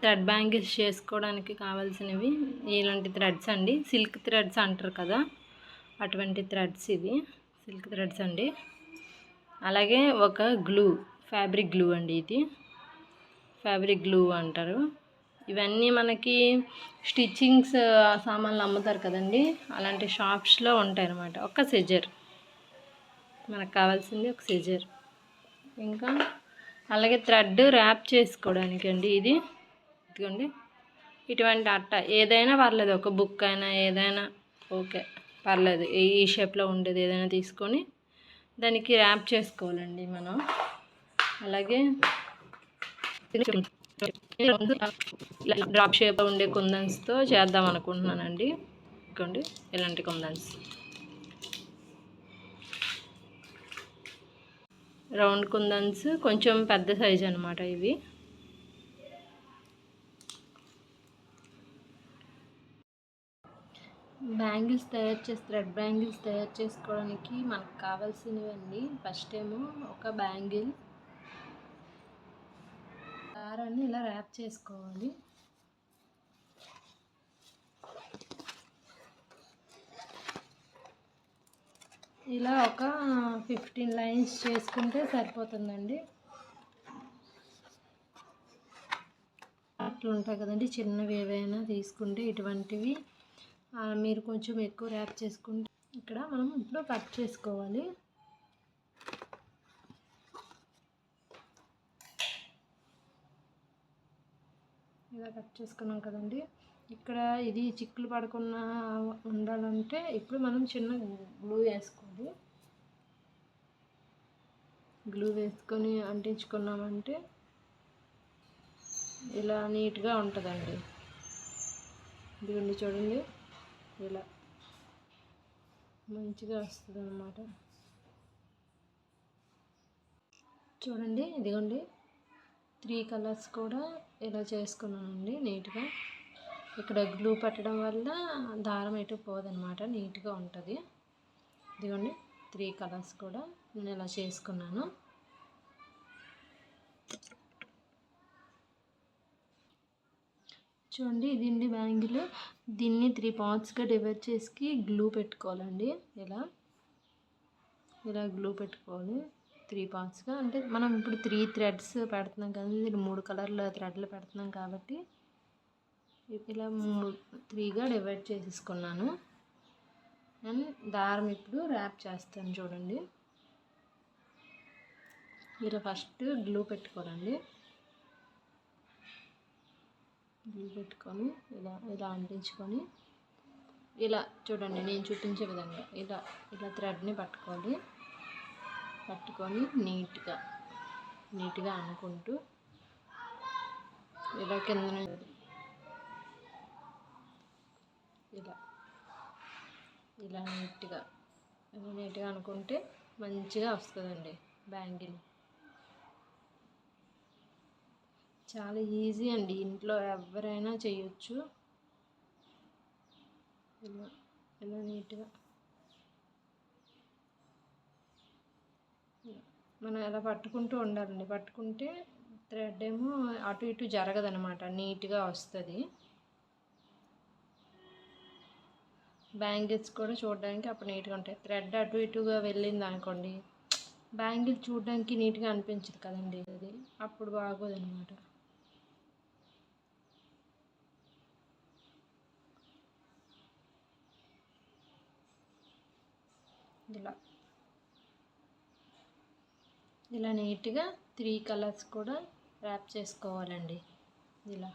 Thread bangles చేసుకోవడానికి కావాల్సినవి ఇలాంటి థ్రెడ్స్ అండి. సిల్క్ థ్రెడ్స్ అంటారు కదా అటువంటి థ్రెడ్స్ ఇవి. సిల్క్ థ్రెడ్స్ అండి. అలాగే ఒక గ్లూ ఫ్యాబ్రిక్ గ్లూ అండి ఇది. ఫ్యాబ్రిక్ గ్లూ అంటారు. ఇవన్నీ మనకి స్టిచ్చింగ్స్ సామాన్లు అమ్ముతారు కదండి. అలాంటి షాప్స్లో ఉంటాయి అన్నమాట ఒక సెజర్. మనకు కావాల్సింది ఒక సెజర్. ఇంకా అలాగే థ్రెడ్ ర్యాప్ చేసుకోవడానికి అండి ఇది. ఇదిగోండి ఇటువంటి అట్ట ఏదైనా పర్లేదు ఒక బుక్ అయినా ఏదైనా ఓకే పర్లేదు. ఈ షేప్లో ఉండేది ఏదైనా తీసుకొని దానికి ర్యాప్ చేసుకోవాలండి మనం. అలాగే డ్రాప్ షేప్ ఉండే కుందన్స్తో చేద్దాం అనుకుంటున్నానండి. ఇదిగోండి ఇలాంటి కుందన్స్. రౌండ్ కుందన్స్ కొంచెం పెద్ద సైజ్ అనమాట ఇవి. బ్యాంగిల్స్ తయారు చేసి థ్రెడ్ బ్యాంగిల్స్ తయారు చేసుకోవడానికి మనకు కావాల్సినవండి ఫస్ట్ ఏమో ఒక బ్యాంగిల్ దారాన్ని ఇలా ర్యాప్ చేసుకోవాలి. ఇలా ఒక ఫిఫ్టీన్ లైన్స్ చేసుకుంటే సరిపోతుందండి. అట్లుంటాయి కదండి చిన్నవి ఏవైనా తీసుకుంటే ఇటువంటివి. మీరు కొంచెం ఎక్కువ ర్యాప్ చేసుకుంటే ఇక్కడ మనం ఇప్పుడు కట్ చేసుకోవాలి. ఇలా కట్ చేసుకున్నాం కదండి. ఇక్కడ ఇది చిక్కులు పడకుండా ఉండాలంటే ఇప్పుడు మనం చిన్న గ్లూ వేసుకోవాలి. గ్లూ వేసుకొని అంటించుకున్నామంటే ఇలా నీట్గా ఉంటుందండి. ఇదిగోండి చూడండి. ఇలా మంచిగా వస్తుంది అన్నమాట చూడండి ఇదిగోండి. త్రీ కలర్స్ కూడా ఇలా చేసుకున్నానండి నీట్గా. ఇక్కడ గ్లూ పెట్టడం వల్ల దారం ఎటు పోదనమాట నీట్గా ఉంటుంది. ఇదిగోండి త్రీ కలర్స్ కూడా నేను ఇలా చేసుకున్నాను. చూడండి ఇదండి బ్యాంగిల్. దీన్ని త్రీ పార్ట్స్గా డివైడ్ చేసి గ్లూ పెట్టుకోవాలండి. ఇలా. ఇలా గ్లూ పెట్టుకోవాలి. త్రీ పార్ట్స్గా అంటే మనం ఇప్పుడు త్రీ థ్రెడ్స్ పెడుతున్నాం కదా మూడు కలర్ల థ్రెడ్లు పెడుతున్నాం కాబట్టి ఇలా త్రీగా డివైడ్ చేసేసుకున్నాను. అండ్ దారం ఇప్పుడు ర్యాప్ చేస్తాను చూడండి. మీరు ఫస్ట్ గ్లూ పెట్టుకోవాలండి. గ్లూ పెట్టుకొని ఇలా ఇలా అంటించుకొని ఇలా చూడండి నేను చూపించే విధంగా ఇలా ఇలా థ్రెడ్ని పట్టుకోవాలి. పట్టుకొని నీట్గా నీట్గా అనుకుంటూ ఇలా కింద ఇలా ఇలా నీట్గా ఇలా నీట్గా అనుకుంటే మంచిగా వస్తుందండి బ్యాంగిల్. చాలా ఈజీ అండి. ఇంట్లో ఎవరైనా చేయొచ్చు. ఇలా ఇలా నీట్గా. మనం ఎలా పట్టుకుంటూ ఉండాలండి. పట్టుకుంటే థ్రెడ్ ఏమో అటు ఇటు జరగదనమాట నీట్గా వస్తుంది. బ్యాంగిల్స్ కూడా చూడడానికి అప్పుడు నీట్గా ఉంటాయి. థ్రెడ్ అటు ఇటుగా వెళ్ళింది అనుకోండి బ్యాంగిల్ చూడడానికి నీట్గా అనిపించదు కదండి. అది అప్పుడు బాగోదనమాట ఇలా ఇలా నీట్గా త్రీ కలర్స్ కూడా ర్యాప్ చేసుకోవాలండి. ఇలా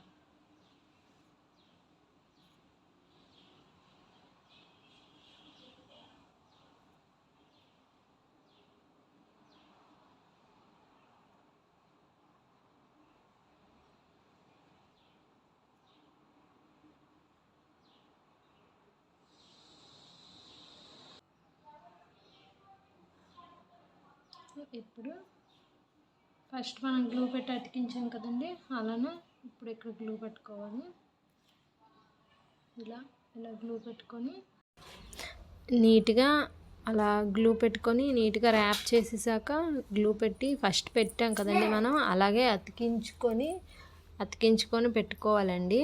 ఇప్పుడు ఫస్ట్ మనం గ్లూ పెట్టి అతికించాం కదండి అలానే ఇప్పుడు ఇక్కడ గ్లూ పెట్టుకోవాలి. ఇలా ఇలా గ్లూ పెట్టుకొని నీట్గా అలా గ్లూ పెట్టుకొని నీట్గా ర్యాప్ చేసేసాక గ్లూ పెట్టి ఫస్ట్ పెట్టాం కదండి మనం అలాగే అతికించుకొని అతికించుకొని పెట్టుకోవాలండి.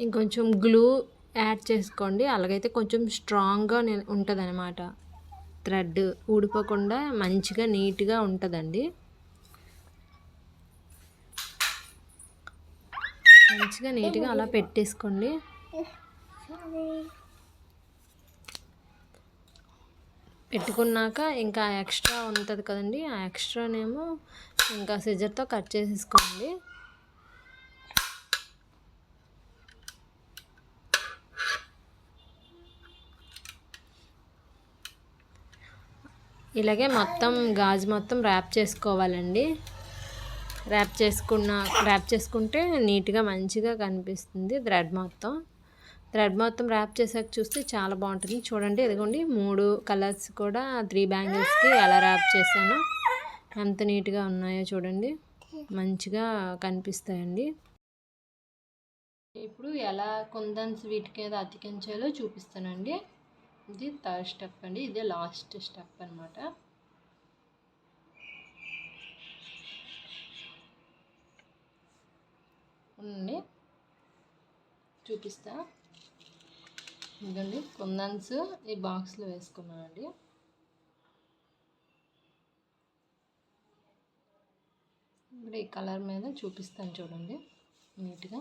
ఇంకొంచెం గ్లూ యాడ్ చేసుకోండి. అలాగైతే కొంచెం స్ట్రాంగ్గా ఉంటుంది అనమాట థ్రెడ్ ఊడిపోకుండా మంచిగా నీట్గా ఉంటుందండి. మంచిగా నీట్గా అలా పెట్టేసుకోండి. పెట్టుకున్నాక ఇంకా ఎక్స్ట్రా ఉంటుంది కదండి. ఆ ఎక్స్ట్రానేమో ఇంకా సిజర్తో కట్ చేసేసుకోండి. ఇలాగే మొత్తం గాజు మొత్తం ర్యాప్ చేసుకోవాలండి. ర్యాప్ చేసుకున్న ర్యాప్ చేసుకుంటే నీట్గా మంచిగా కనిపిస్తుంది థ్రెడ్ మొత్తం. థ్రెడ్ మొత్తం ర్యాప్ చేసాక చూస్తే చాలా బాగుంటుంది. చూడండి ఇదిగోండి మూడు కలర్స్ కూడా త్రీ బ్యాంగిల్స్కి ఎలా ర్యాప్ చేశాను. ఎంత నీట్గా ఉన్నాయో చూడండి. మంచిగా కనిపిస్తాయండి. ఇప్పుడు ఎలా కుందన్స్ వీటి ఏదో అతికించాలో చూపిస్తానండి. ఇది థర్డ్ స్టెప్ అండి. ఇదే లాస్ట్ స్టెప్ అనమాట ఉండండి. చూపిస్తా. ఇదండి కుందన్స్ ఈ బాక్స్లో వేసుకున్నానండి. ఇప్పుడు ఈ కలర్ మీద చూపిస్తాను చూడండి. నీట్గా.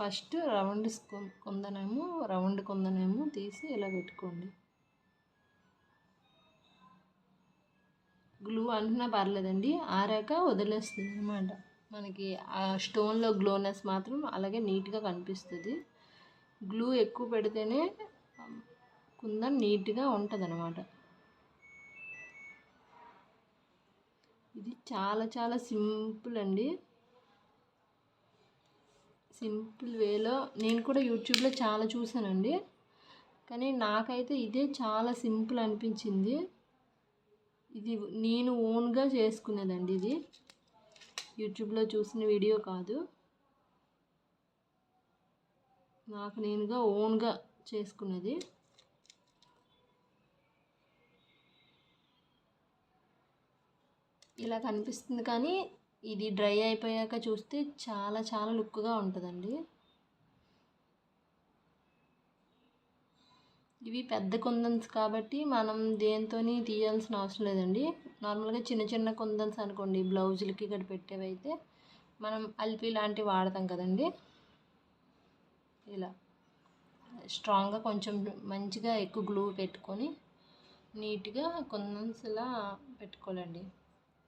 ఫస్ట్ రౌండ్ కుందనేమో రౌండ్ కుందనేమో తీసి ఇలా పెట్టుకోండి. గ్లూ అంటున్నా పర్లేదండి. ఆరాక వదిలేస్తుంది అనమాట మనకి ఆ స్టోన్లో గ్లోనెస్ మాత్రం అలాగే నీట్గా కనిపిస్తుంది. గ్లూ ఎక్కువ పెడితేనే కుందన్ నీట్గా ఉంటుంది అనమాట ఇది చాలా చాలా సింపుల్ అండి. సింపుల్ వేలో నేను కూడా యూట్యూబ్లో చాలా చూసానండి కానీ నాకైతే ఇదే చాలా సింపుల్ అనిపించింది. ఇది నేను ఓన్గా చేసుకునేదండి ఇది. యూట్యూబ్లో చూసిన వీడియో కాదు. నాకు నేనుగా ఓన్గా చేసుకున్నది. ఇలా కనిపిస్తుంది కానీ ఇది డ్రై అయిపోయాక చూస్తే చాలా చాలా లుక్గా ఉంటుందండి. ఇవి పెద్ద కుందన్స్ కాబట్టి మనం దేంతో తీయాల్సిన అవసరం లేదండి. నార్మల్గా చిన్న చిన్న కుందన్స్ అనుకోండి బ్లౌజులకి ఇక్కడ పెట్టేవైతే మనం అల్పి లాంటివి వాడతాం కదండి. ఇలా స్ట్రాంగ్గా కొంచెం మంచిగా ఎక్కువ గ్లూ పెట్టుకొని నీట్గా కుందన్స్ ఇలా పెట్టుకోవాలండి.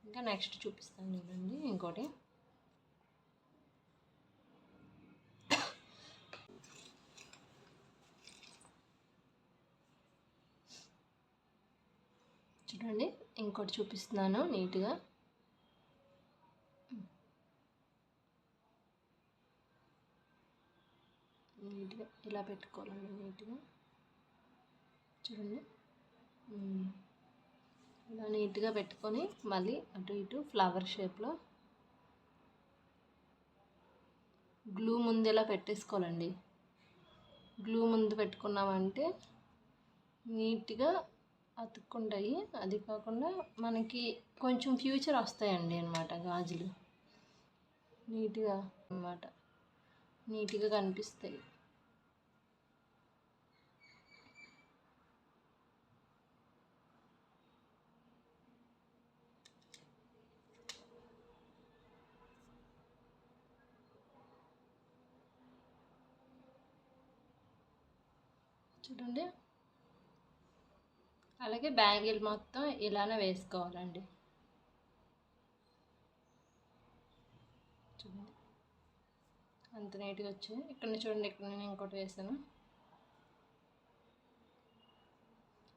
ఇంకా నెక్స్ట్ చూపిస్తాను చూడండి ఇంకోటి. చూడండి ఇంకోటి చూపిస్తున్నాను నీట్గా. నీట్గా ఇలా పెట్టుకోవాలండి నీట్గా. చూడండి. ఇలా నీట్గా పెట్టుకొని మళ్ళీ అటు ఇటు ఫ్లవర్ షేప్లో గ్లూ ముందు పెట్టేసుకోవాలండి. గ్లూ ముందు పెట్టుకున్నామంటే నీట్గా అతుక్కుంటాయి. అది కాకుండా మనకి కొంచెం ఫ్యూచర్ వస్తాయండి అనమాట గాజులు. నీట్గా అన్నమాట. నీట్గా కనిపిస్తాయి. చూడండి అలాగే బ్యాంగిల్ మొత్తం ఇలానే వేసుకోవాలండి. చూడండి. అంత నీట్గా వచ్చింది. ఇక్కడ చూడండి ఇక్కడ నేను ఇంకోటి వేసాను.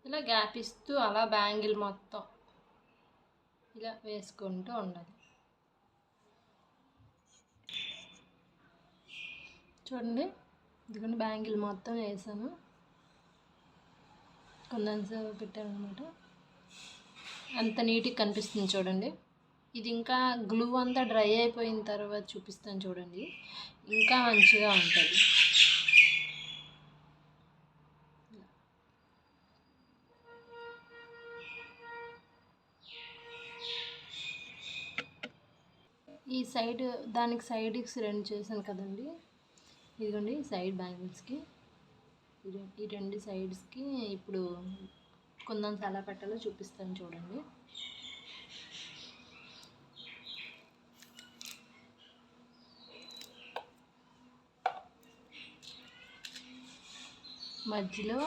ఇలా గ్యాప్ ఇస్తూ అలా బ్యాంగిల్ మొత్తం ఇలా వేసుకుంటూ ఉండాలి. చూడండి. ఇదిగోండి బ్యాంగిల్ మొత్తం వేసాను. కుందన్స్ పెట్టారనమాట. అంత నీట్గా కనిపిస్తుంది చూడండి. ఇది ఇంకా గ్లూ అంతా డ్రై అయిపోయిన తర్వాత చూపిస్తాను చూడండి. ఇంకా మంచిగా ఉంటుంది. ఈ సైడ్ దానికి సైడ్కి రెండు చేశాను కదండి. ఇదిగోండి సైడ్ బ్యాంగిల్స్కి. ఈ రెండు సైడ్స్కి ఇప్పుడు కుందన్స్ ఎలా పెట్టాలో చూపిస్తాను చూడండి. మధ్యలో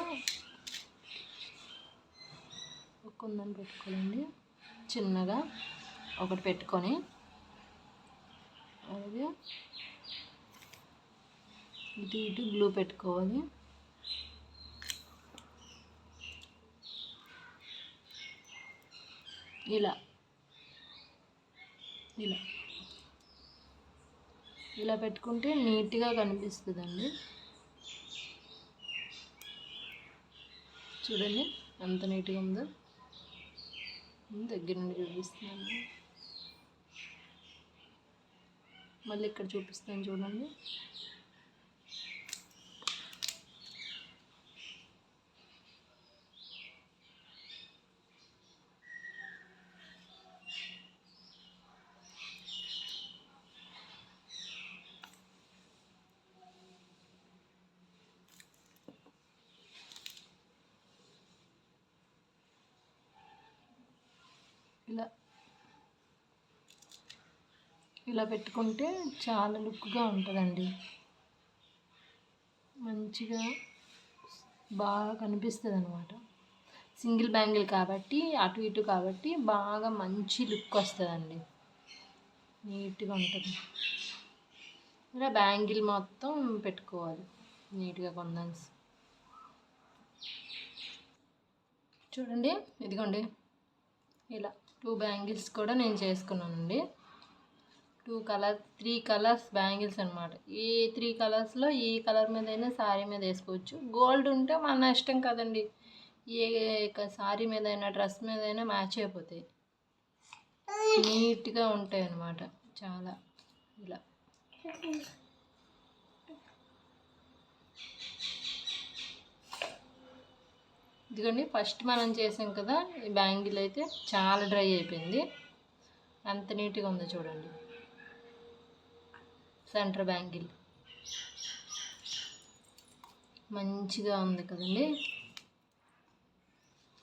ఒక కుందన్ పెట్టుకోవాలండి. చిన్నగా ఒకటి పెట్టుకొని అలాగే ఇటు ఇటు గ్లూ పెట్టుకోవాలి. ఇలా. ఇలా. ఇలా పెట్టుకుంటే నీట్గా కనిపిస్తుందండి. చూడండి ఎంత నీట్గా ఉందో. దగ్గర నుండి చూపిస్తున్నాను. మళ్ళీ ఇక్కడ చూపిస్తాను చూడండి. ఇలా ఇలా పెట్టుకుంటే చాలా లుక్గా ఉంటుందండి. మంచిగా బాగా కనిపిస్తుంది అనమాట సింగిల్ బ్యాంగిల్ కాబట్టి అటు ఇటు కాబట్టి బాగా మంచి లుక్ వస్తుందండి. నీట్గా ఉంటుంది. ఇలా బ్యాంగిల్ మొత్తం పెట్టుకోవాలి నీట్గా కొందన్స్ చూడండి ఇదిగోండి. ఇలా. టూ బ్యాంగిల్స్ కూడా నేను చేసుకున్నానండి. Two colour three colours bangles అనమాట ఈ త్రీ కలర్స్లో ఈ కలర్ మీద అయినా శారీ మీద వేసుకోవచ్చు. గోల్డ్ ఉంటే మన ఇష్టం కదండి. ఏ శారీ మీద అయినా డ్రెస్ మీద అయినా మ్యాచ్ అయిపోతాయి. నీట్గా ఉంటాయి అన్నమాట చాలా. ఇలా. ఇదిగోండి ఫస్ట్ మనం చేసాం కదా ఈ బ్యాంగిల్ అయితే చాలా డ్రై అయిపోయింది. ఎంత నీట్గా ఉందో చూడండి. Centre bangle. మంచిగా ఉంది కదండి.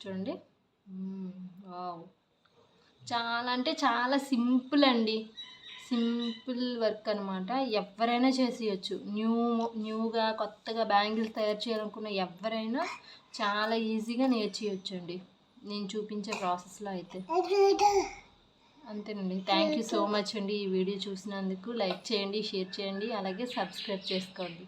చూడండి. వావ్. చాలా అంటే చాలా సింపుల్ అండి. సింపుల్ వర్క్ అనమాట ఎవరైనా చేసేయచ్చు. న్యూ న్యూగా కొత్తగా బ్యాంగిల్స్ తయారు చేయాలనుకున్న ఎవరైనా చాలా ఈజీగా నేర్చేయచ్చు అండి నేను చూపించే ప్రాసెస్లో అయితే. అంతేనండి. థ్యాంక్ యూ సో మచ్ అండి ఈ వీడియో చూసినందుకు. లైక్ చేయండి షేర్ చేయండి అలాగే సబ్స్క్రైబ్ చేసుకోండి.